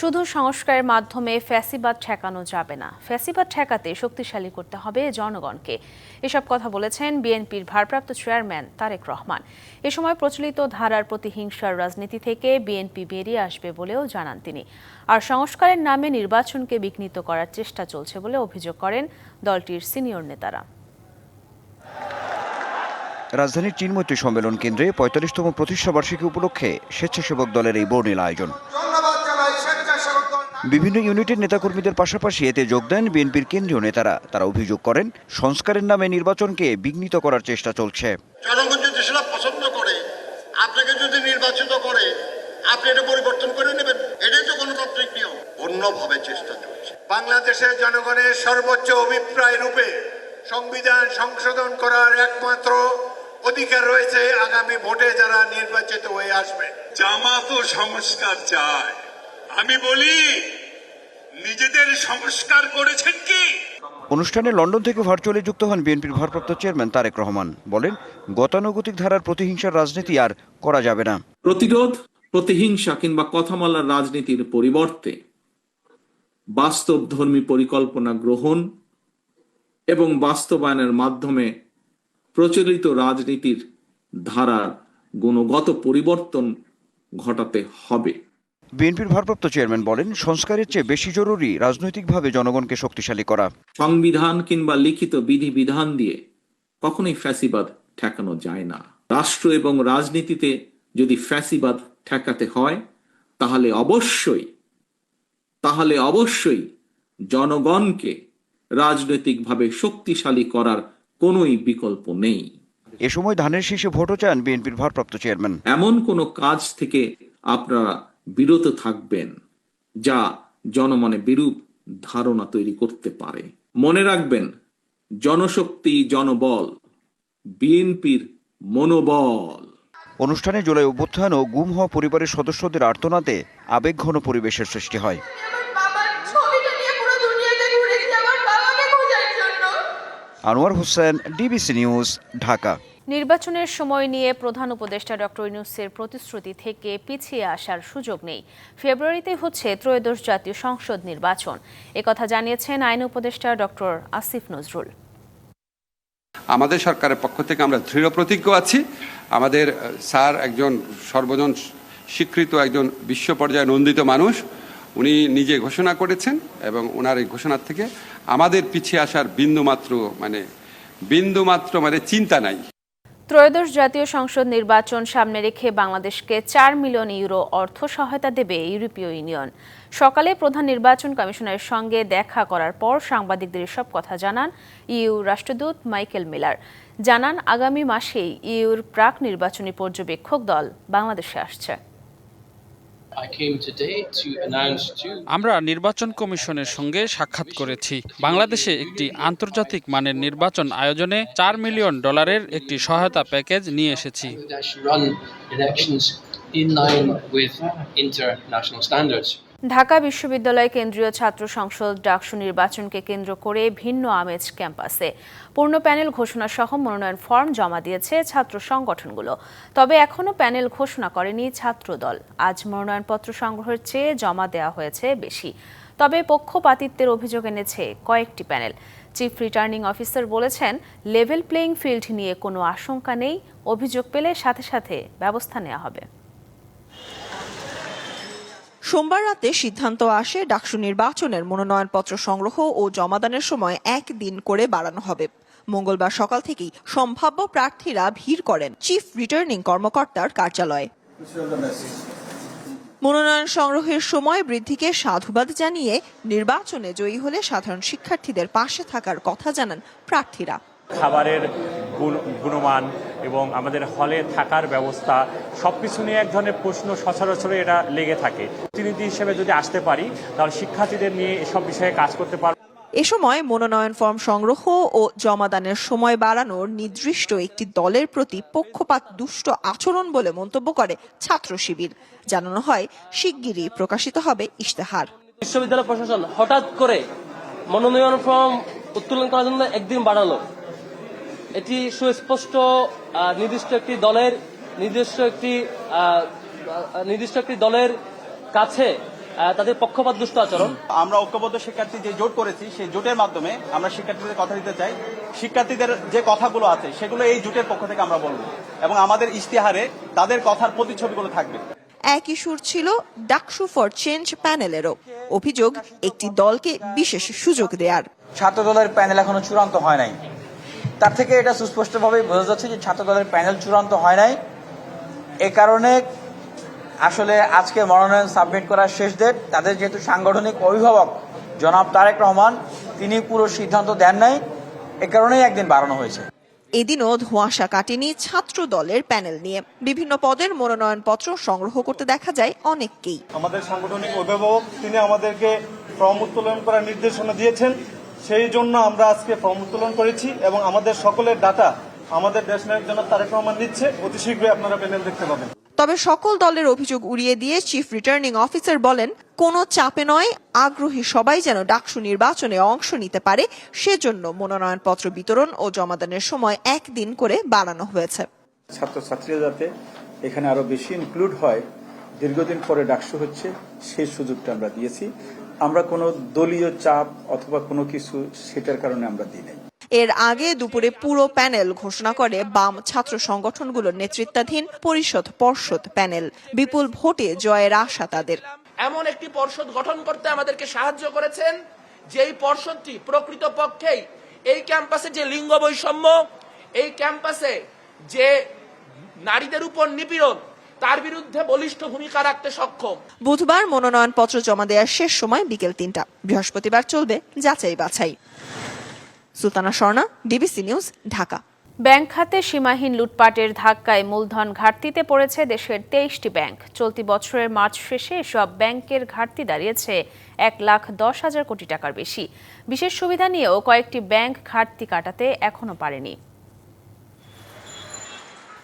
শুধু সংস্কারের মাধ্যমে ফ্যাসিবাদ ঠেকানো যাবে না। ফ্যাসিবাদ ঠেকাতে শক্তিশালী করতে হবে জনগণকে। এসব কথা বলেছেন বিএনপির ভারপ্রাপ্ত চেয়ারম্যান তারেক রহমান। এ সময় প্রচলিত ধারার প্রতিহিংসার রাজনীতি থেকে বিএনপি বেরিয়ে আসবে বলেও জানান তিনি। আর সংস্কারের নামে নির্বাচনকে বিঘ্নিত করার চেষ্টা চলছে বলে অভিযোগ করেন দলটির সিনিয়র নেতারা। রাজধানীর চিনমৈত্রী সম্মেলন কেন্দ্রে পঁয়তাল্লিশতম প্রতিষ্ঠা বার্ষিকী উপলক্ষে স্বেচ্ছাসেবক দলের এই বর্ণিল আয়োজন ধন্যবাদ জানাই স্বেচ্ছাসেবক দল বিভিন্ন ইউনিটের নেতাকর্মীদের পাশাপাশি এতে যোগ দেন বিএনপির কেন্দ্রীয় নেতারা। তারা অভিযোগ করেন সংস্কারের নামে নির্বাচনকে বিঘ্নিত করার চেষ্টা চলছে। জনগণ যদি সেটা পছন্দ করে আপনাকে যদি নির্বাচিত করে আপনি এটা পরিবর্তন করে নেবেন। এটাই তো গণতান্ত্রিক নিয়ম। অন্যভাবে চেষ্টা চলছে। বাংলাদেশের জনগণের সর্বোচ্চ অভিপ্রায় রূপে সংবিধান সংশোধন করার একমাত্র অধিকার রয়েছে আগামী ভোটে যারা নির্বাচিত হয়ে আসবে জামাতও সংস্কার চায়। আমি বলি নিজেদের সংস্কার করেছেন কি? অনুষ্ঠানে লন্ডন থেকে ভার্চুয়ালি যুক্ত হন বিএনপির ভারপ্রাপ্ত চেয়ারম্যান তারেক রহমান। বলেন গতানুগতিক ধারার প্রতিহিংসার রাজনীতি আর করা যাবে না। প্রতিরোধ প্রতিহিংসা কিংবা কথা বলার রাজনীতির পরিবর্তে বাস্তবধর্মী পরিকল্পনা গ্রহণ এবং বাস্তবায়নের মাধ্যমে প্রচলিত রাজনীতির ধারার গুণগত পরিবর্তন ঘটাতে হবে। বিএনপির ভারপ্রাপ্ত চেয়ারম্যান বলেন সংস্কারের চেয়ে বেশি জরুরি রাজনৈতিকভাবে জনগণকে শক্তিশালী করা। সংবিধান কিংবা লিখিত বিধি বিধান দিয়ে কখনোই ফ্যাসিবাদ ঠেকানো যায় না। রাষ্ট্র এবং রাজনীতিতে যদি ফ্যাসিবাদ ঠেকাতে হয় তাহলে অবশ্যই তাহলে অবশ্যই জনগণকে রাজনৈতিকভাবে শক্তিশালী করার কোনোই বিকল্প নেই। এ সময় ধানের শীষে ভোটও চান বিএনপির ভারপ্রাপ্ত চেয়ারম্যান। এমন কোনো কাজ থেকে আপনারা বিরত থাকবেন, যা জনমনে বিরূপ ধারণা তৈরি করতে পারে। মনে রাখবেন, জনশক্তি জনবল, বিএনপির মনোবল। অনুষ্ঠানে জুলাই অভ্যুত্থান ও গুম হওয়া পরিবারের সদস্যদের আর্তনাতে আবেগঘন পরিবেশের সৃষ্টি হয়। Anwar Hossain, DBC news, Dhaka. নির্বাচনের সময় নিয়ে প্রধান উপদেষ্টা ডক্টর ইউনুসের প্রতিশ্রুতি থেকে পিছিয়ে আসার সুযোগ নেই। ফেব্রুয়ারিতে হচ্ছে ত্রয়োদশ জাতীয় সংসদ নির্বাচন। একথা জানিয়েছেন আইন উপদেষ্টা ডক্টর আসিফ নজরুল। আমাদের সরকারের পক্ষ থেকে আমরা দৃঢ় প্রতিজ্ঞ আছি। আমাদের স্যার একজন সর্বজন স্বীকৃত একজন বিশ্ব পর্যায়ে নন্দিত মানুষ। উনি নিজে ঘোষণা করেছেন এবং ওনার এই ঘোষণার থেকে আমাদের পিছিয়ে আসার বিন্দুমাত্র মানে বিন্দুমাত্র মানে চিন্তা নাই। ত্রয়োদশ জাতীয় সংসদ নির্বাচন সামনে রেখে বাংলাদেশকে চার মিলিয়ন ইউরো অর্থ সহায়তা দেবে ইউরোপীয় ইউনিয়ন। সকালে প্রধান নির্বাচন কমিশনারের সঙ্গে দেখা করার পর সাংবাদিকদের সব কথা জানান ইউ রাষ্ট্রদূত মাইকেল মিলার। জানান, আগামী মাসেই ইউর প্রাক নির্বাচনী পর্যবেক্ষক দল বাংলাদেশে আসছে। আমরা নির্বাচন কমিশনের সঙ্গে সাক্ষাৎ করেছি বাংলাদেশে একটি আন্তর্জাতিক মানের নির্বাচন আয়োজনে চার মিলিয়ন ডলারের একটি সহায়তা প্যাকেজ নিয়ে এসেছি in line with international standards. Dhaka বিশ্ববিদ্যালয় কেন্দ্রীয় ছাত্র সংসদ ডাকসু নির্বাচনকে কেন্দ্র করে ভিন্ন আমেজ ক্যাম্পাসে। পূর্ণ প্যানেল ঘোষণা সহ মনোনয়ন ফর্ম জমা দিয়েছে ছাত্র সংগঠনগুলো। তবে এখনও প্যানেল ঘোষণা করেনি ছাত্রদল। আজ মনোনয়নপত্র সংগ্রহের চেয়ে জমা দেওয়া হয়েছে বেশি। তবে পক্ষপাতিত্বের অভিযোগ এনেছে কয়েকটি প্যানেল। চিফ রিটার্নিং অফিসার বলেছেন, লেভেল প্লেইং ফিল্ড নিয়ে কোনো আশঙ্কা নেই, অভিযোগ পেলে সাথে সাথে ব্যবস্থা নেওয়া হবে। সোমবার রাতে সিদ্ধান্ত আসে ডাকসু নির্বাচনের মনোনয়নপত্র সংগ্রহ ও জমাদানের সময় এক দিন করে বাড়ানো হবে। মঙ্গলবার সকাল থেকেই সম্ভাব্য প্রার্থীরা ভিড় করেন চিফ রিটার্নিং কর্মকর্তার কার্যালয়ে। মনোনয়ন সংগ্রহের সময় বৃদ্ধিকে সাধুবাদ জানিয়ে নির্বাচনে জয়ী হলে সাধারণ শিক্ষার্থীদের পাশে থাকার কথা জানান প্রার্থীরা। খাবারের গুণমান এবং আমাদের হলে থাকার ব্যবস্থা সব কিছু নিয়ে এক ধরনের প্রশ্ন সচরাচর এটা লেগে থাকে। প্রতিনিধি হিসেবে যদি আসতে পারি তাহলে শিক্ষার্থীদের নিয়ে এসব বিষয়ে কাজ করতে পারব। এ সময় মনোনয়ন ফর্ম সংগ্রহ ও জমাদানের সময় বাড়ানোর নির্দিষ্ট একটি দলের প্রতি পক্ষপাত দুষ্ট আচরণ বলে মন্তব্য করে ছাত্র শিবির। জানানো হয় শিগগিরই প্রকাশিত হবে ইশতেহার। বিশ্ববিদ্যালয় প্রশাসন হঠাৎ করে মনোনয়ন ফর্ম উত্তোলন করার জন্য একদিন বাড়ালো। এটি সুস্পষ্ট নির্দিষ্ট একটি দলের নির্দিষ্ট একটি নির্দিষ্ট একটি দলের কাছে তাদের পক্ষপাত দুষ্ট আচরণ। আমরা ঐক্যবদ্ধ শিক্ষার্থী যে জোট করেছি সেই জোটের মাধ্যমে আমরা শিক্ষার্থীদের কথা দিতে চাই। শিক্ষার্থীদের যে কথাগুলো আছে সেগুলো এই জোটের পক্ষ থেকে আমরা বলব। এবং আমাদের ইশতেহারে তাদের কথার প্রতিচ্ছবিগুলো থাকবে। একই সুর ছিল ডাকসু ফর চেঞ্জ প্যানেলেরও। অভিযোগ একটি দলকে বিশেষ সুযোগ দেয়ার। ছাত্র দলের প্যানেল এখনও চূড়ান্ত হয় নাই। তার থেকে এটা সুস্পষ্টভাবে বোঝা যাচ্ছে যে ছাত্র দলের প্যানেল চূড়ান্ত হয় নাই। এ কারণে আসলে আজকে মনোনয়ন সাবমিট করার শেষ ডেট তাদের যেহেতু সাংগঠনিক অভিভাবক জনাব তারেক রহমান তিনি পুরো সিদ্ধান্ত দেন নাই। এ কারণেই একদিন বাড়ানো হয়েছে। এদিনও ধোঁয়াশা কাটেনি ছাত্র দলের প্যানেল নিয়ে। বিভিন্ন পদের মনোনয়নপত্র সংগ্রহ করতে দেখা যায় অনেককেই। আমাদের সাংগঠনিক অভিভাবক তিনি আমাদেরকে ফর্ম উত্তোলন করার নির্দেশনা দিয়েছেন। সেই জন্য আমরা আজকে ফর্ম উত্তোলন করেছি এবং আমাদের সকলের ডাটা আমাদের দেশ নায়ক জনাব তারেক রহমান নিচ্ছে। অতি শীঘ্রই আপনারা প্যানেল দেখতে পাবেন। তবে সকল দলের অভিযোগ উড়িয়ে দিয়ে চিফ রিটার্নিং অফিসার বলেন কোনো চাপে নয় আগ্রহী সবাই যেন ডাকসু নির্বাচনে অংশ নিতে পারে সেজন্য মনোনয়নপত্র বিতরণ ও জমাদানের সময় একদিন করে বাড়ানো হয়েছে। ছাত্রছাত্রীরা যাতে এখানে আরও বেশি ইনক্লুড হয় দীর্ঘদিন পরে ডাকসু হচ্ছে সেই সুযোগটা আমরা দিয়েছি। আমরা কোনো দলীয় চাপ অথবা কোনো কিছু সেটার কারণে আমরা দিই নাই। এর আগে দুপুরে পুরো প্যানেল ঘোষণা করে বাম ছাত্র সংগঠনগুলোর নেতৃত্বাধীন পরিষদ পর্ষদ প্যানেল। বিপুল ভোটে জয়ের আশা তাদের। এমন একটি পর্ষদ গঠন করতে আমাদেরকে সাহায্য করেছেন যেই পর্ষদটি প্রকৃত পক্ষেই এই ক্যাম্পাসে যে লিঙ্গ বৈষম্য এই ক্যাম্পাসে যে নারীদের উপর নিপীড়ন তার বিরুদ্ধে বলিষ্ঠ ভূমিকা রাখতে সক্ষম। বুধবার মনোনয়নপত্র জমা দেওয়ার শেষ সময় বিকেল তিনটা। বৃহস্পতিবার চলবে যাচাই বাছাই। Sultana Swarna DBC news Dhaka. Bank খাতে সীমাহীন লুটপাটের ধাক্কায় মূলধন ঘাটতিতে পড়েছে দেশের তেইশটি ব্যাংক। চলতি বছরের মার্চ শেষে সব ব্যাংকের ঘাটতি দাঁড়িয়েছে এক লাখ দশ হাজার কোটি টাকার বেশি। বিশেষ সুবিধা নিয়েও কয়েকটি ব্যাংক ঘাটতি কাটাতে এখনও পারেনি।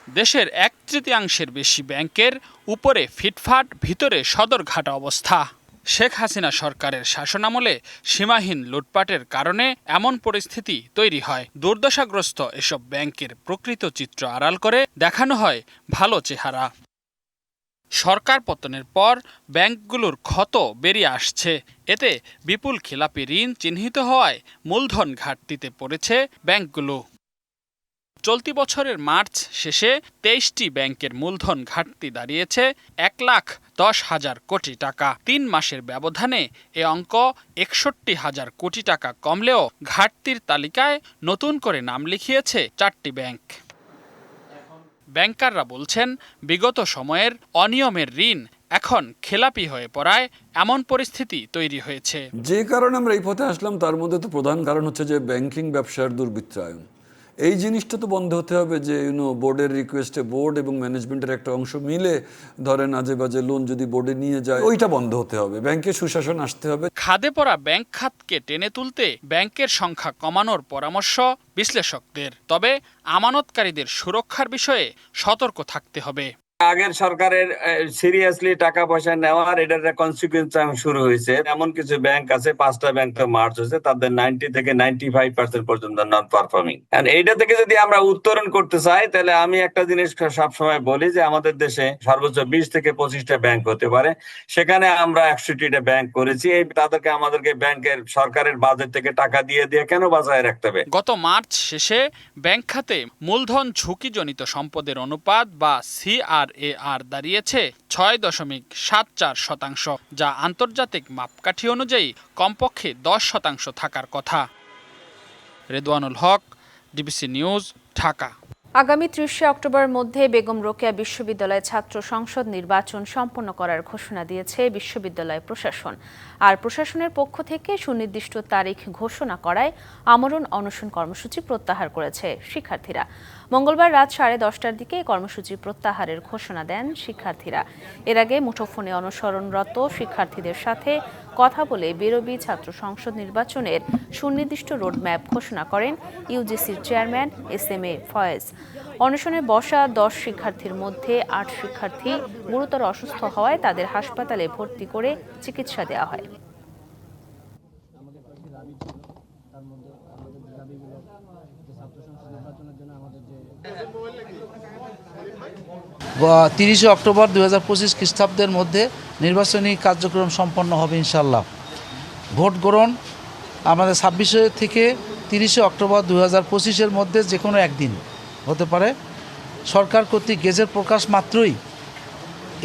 দেশের এক তৃতীয়াংশের বেশি ব্যাংকের উপরে ফিটফাট, ভিতরে সদরঘাট অবস্থা। শেখ হাসিনা সরকারের শাসনামলে সীমাহীন লুটপাটের কারণে এমন পরিস্থিতি তৈরি হয়। দুর্দশাগ্রস্ত এসব ব্যাংকের প্রকৃত চিত্র আড়াল করে দেখানো হয় ভালো চেহারা। সরকার পতনের পর ব্যাংকগুলোর ক্ষত বেরিয়ে আসছে। এতে বিপুল খেলাপি ঋণ চিহ্নিত হওয়ায় মূলধন ঘাটতিতে পড়েছে ব্যাংকগুলো। চলতি বছরের মার্চ শেষে তেইশটি ব্যাংকের মূলধন ঘাটতি দাঁড়িয়েছে এক লাখ দশ হাজার কোটি টাকা। তিন মাসের ব্যবধানে এ অঙ্ক একষট্টি হাজার কোটি টাকা কমলেও ঘাটতির তালিকায় নতুন করে নাম লিখিয়েছে চারটি ব্যাংক। ব্যাংকাররা বলছেন, বিগত সময়ের অনিয়মের ঋণ এখন খেলাপি হয়ে পড়ায় এমন পরিস্থিতি তৈরি হয়েছে। যে কারণে আমরা এই পথে আসলাম, তার মধ্যে তো প্রধান কারণ হচ্ছে যে ব্যাংকিং ব্যবসার দুর্বৃত্তায়ন। এই জিনিসটা তো বন্ধ হতে হবে যে ইউনো বোর্ডের রিকোয়েস্টে বোর্ড এবং ম্যানেজমেন্টের একটা অংশ মিলে ধরেন আজে বাজে লোন যদি বোর্ডে নিয়ে যায়, ওইটা বন্ধ হতে হবে। ব্যাংকে সুশাসন আসতে হবে। খাদে পড়া ব্যাংক খাতকে টেনে তুলতে ব্যাংকের সংখ্যা কমানোর পরামর্শ বিশ্লেষকদের। তবে আমানতকারীদের সুরক্ষার বিষয়ে সতর্ক থাকতে হবে। আগের সরকারের সিরিয়াসলি টাকা পয়সা নেওয়ার এটার কনসিকুয়েন্স শুরু হয়েছে। এমন কিছু ব্যাংক আছে, পাঁচটা ব্যাংক তো মার্চ হয়েছে, তাদের নাইনটি থেকে নাইনটি ফাইভ পার্সেন্ট পর্যন্ত নন পারফর্মিং এইটা থেকে যদি আমরা উত্তরণ করতে চাই, তাহলে আমি একটা জিনিস সবসময় বলি যে আমাদের দেশে সর্বোচ্চ বিশ থেকে পঁচিশটা ব্যাংক হতে পারে। সেখানে আমরা একষট্টিটা ব্যাংক করেছি। এই তাদেরকে আমাদেরকে ব্যাংকের সরকারের বাজেট থেকে টাকা দিয়ে দিয়ে কেন বাঁচায় রাখতে হবে? গত মার্চ শেষে ব্যাংক খাতে মূলধন ঝুঁকিজনিত সম্পদের অনুপাত বা সিআরএআর দাঁড়িয়েছে ছয় দশমিক সাত চার শতাংশ, যা আন্তর্জাতিক মাপকাঠি অনুযায়ী কমপক্ষে দশ শতাংশ থাকার কথা। Redwanul Haque, DBC news, Dhaka. আগামী ত্রিশে অক্টোবরের মধ্যে বেগম রোকেয়া বিশ্ববিদ্যালয়ে ছাত্র সংসদ নির্বাচন সম্পন্ন করার ঘোষণা দিয়েছে বিশ্ববিদ্যালয় প্রশাসন। আর প্রশাসনের পক্ষ থেকে সুনির্দিষ্ট তারিখ ঘোষণা করায় আমরণ অনশন কর্মসূচি প্রত্যাহার করেছে শিক্ষার্থীরা। মঙ্গলবার রাত সাড়ে দশটার দিকে কর্মসূচি প্রত্যাহারের ঘোষণা দেন শিক্ষার্থীরা। এর আগে মুঠোফোনে অনুসরণরত শিক্ষার্থীদের সাথে কথা বলে বেরোবি ছাত্র সংসদ নির্বাচনের সুনির্দিষ্ট রোডম্যাপ ঘোষণা করেন ইউজিসির chairman S M A Faiz. অনশনে বসা দশ শিক্ষার্থীর মধ্যে আট শিক্ষার্থী গুরুতর অসুস্থ হওয়ায় তাদের হাসপাতালে ভর্তি করে চিকিৎসা দেওয়া হয়। তিরিশে অক্টোবর দু হাজার পঁচিশ খ্রিস্টাব্দের মধ্যে নির্বাচনী কার্যক্রম সম্পন্ন হবে ইনশাল্লাহ ভোট গ্রহণ আমাদের ছাব্বিশে থেকে তিরিশে অক্টোবর দু হাজার পঁচিশের মধ্যে যে কোনো একদিন হতে পারে। সরকার কর্তৃক গেজেট প্রকাশ মাত্রই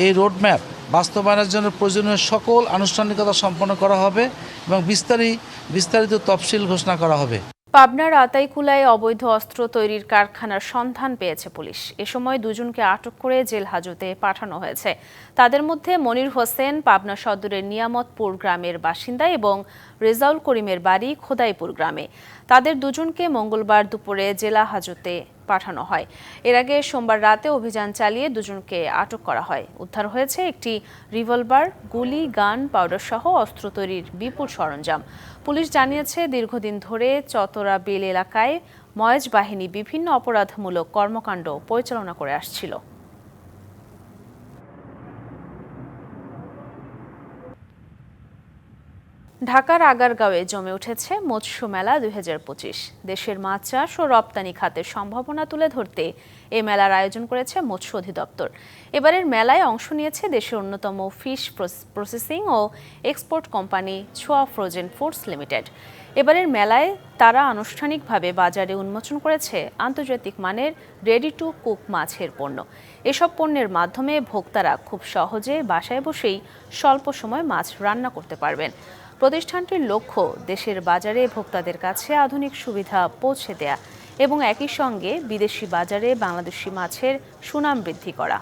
এই রোডম্যাপ বাস্তবায়নের জন্য প্রয়োজনীয় সকল আনুষ্ঠানিকতা সম্পন্ন করা হবে এবং বিস্তারিত বিস্তারিত তফসিল ঘোষণা করা হবে। পাবনার আতাইকুলায় অবৈধ অস্ত্র তৈরির কারখানার সন্ধান পেয়েছে পুলিশ। এ সময় দুজনকে আটক করে জেল হাজতে পাঠানো হয়েছে। তাদের মধ্যে মনির হোসেন পাবনা সদরের নিয়ামতপুর গ্রামের বাসিন্দা এবং রেজাউল করিমের বাড়ি খোদাইপুর গ্রামে। তাদের দুজনকে মঙ্গলবার দুপুরে জেলা হাজতে পাঠানো হয়। এর আগে সোমবার রাতে অভিযান চালিয়ে দুজনকে আটক করা হয়। উদ্ধার হয়েছে একটি রিভলভার, গুলি, গান, পাউডার সহ অস্ত্র তৈরির বিপুল সরঞ্জাম। পুলিশ জানিয়েছে, দীর্ঘদিন ধরে চতরা বিল এলাকায় ময়েজ বাহিনী বিভিন্ন অপরাধমূলক কর্মকাণ্ড পরিচালনা করে আসছিল। ঢাকার আগারগাঁওয়ে জমে উঠেছে মৎস্য মেলা দুই হাজার পঁচিশ। দেশের মাছ চাষ ও রপ্তানি খাতের সম্ভাবনা তুলে ধরতে এ মেলার আয়োজন করেছে মৎস্য অধিদপ্তর। এবারের মেলায় অংশ নিয়েছে দেশের অন্যতম ফিশ প্রসেসিং ও export company Chhoya frozen foods limited. এবারের মেলায় তারা আনুষ্ঠানিকভাবে বাজারে উন্মোচন করেছে আন্তর্জাতিক মানের রেডি টু কুক মাছের পণ্য। এসব পণ্যের মাধ্যমে ভোক্তারা খুব সহজে বাসায় বসেই স্বল্প সময় মাছ রান্না করতে পারবেন। প্রতিষ্ঠানটির লক্ষ্য দেশের বাজারে ভোক্তাদের কাছে আধুনিক সুবিধা পৌঁছে দেয়া এবং একই সঙ্গে বিদেশি বাজারে বাংলাদেশি মাছের সুনাম বৃদ্ধি করা।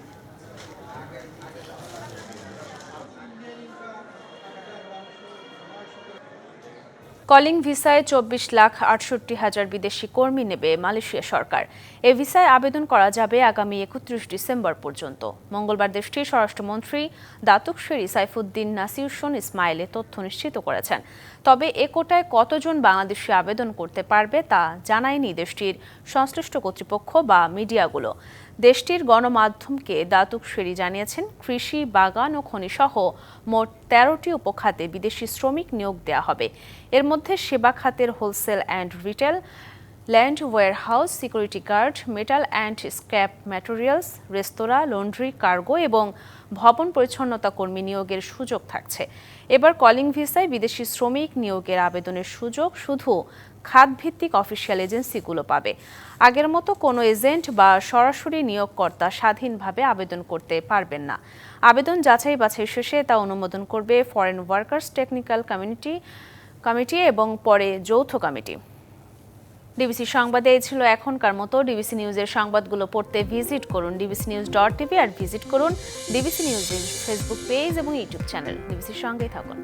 কলিং ভিসায় চব্বিশ লাখ আটষট্টি হাজার বিদেশি কর্মী নেবে মালয়েশিয়া সরকার। এ ভিসায় আবেদন করা যাবে আগামী একত্রিশ ডিসেম্বর পর্যন্ত। মঙ্গলবার দেশটির স্বরাষ্ট্রমন্ত্রী দাতুক শেরি সাইফুদ্দিন নাসিউসন ইসমাইলে তথ্য নিশ্চিত করেছেন। তবে এ কোটায় কতজন বাংলাদেশি আবেদন করতে পারবে তা জানায়নি দেশটির সংশ্লিষ্ট কর্তৃপক্ষ বা মিডিয়াগুলো। দেশটির গণমাধ্যমকে দাতুক শেরি জানিয়েছেন, কৃষি, বাগান ও খনিসহ মোট তেরোটি উপখাতে বিদেশি শ্রমিক নিয়োগ দেওয়া হবে। এর মধ্যে সেবা খাতের wholesale and retail, land warehouse, security guard, metal and scrap materials, restaurant, laundry, cargo এবং ভবন পরিচ্ছন্নতা কর্মী নিয়োগের সুযোগ থাকছে। এবার কলিং ভিসায় বিদেশি শ্রমিক নিয়োগের আবেদনের সুযোগ শুধু খাতভিত্তিক অফিসিয়াল এজেন্সিগুলো পাবে। আগের মতো কোনো এজেন্ট বা সরাসরি নিয়োগকর্তা স্বাধীনভাবে আবেদন করতে পারবেন না। আবেদন যাচাই বাছাই শেষে তা অনুমোদন করবে foreign workers technical community committee এবং পরে যৌথ কমিটি। ডিবিসি সংবাদে এই ছিল এখনকার মতো। ডিবিসি নিউজের সংবাদগুলো পড়তে ভিজিট করুন ডিবিসি নিউজ ডট টিভি আর ভিজিট করুন ডিবিসি নিউজের ফেসবুক পেজ এবং ইউটিউব চ্যানেল ডিবিসির সঙ্গেই থাকুন।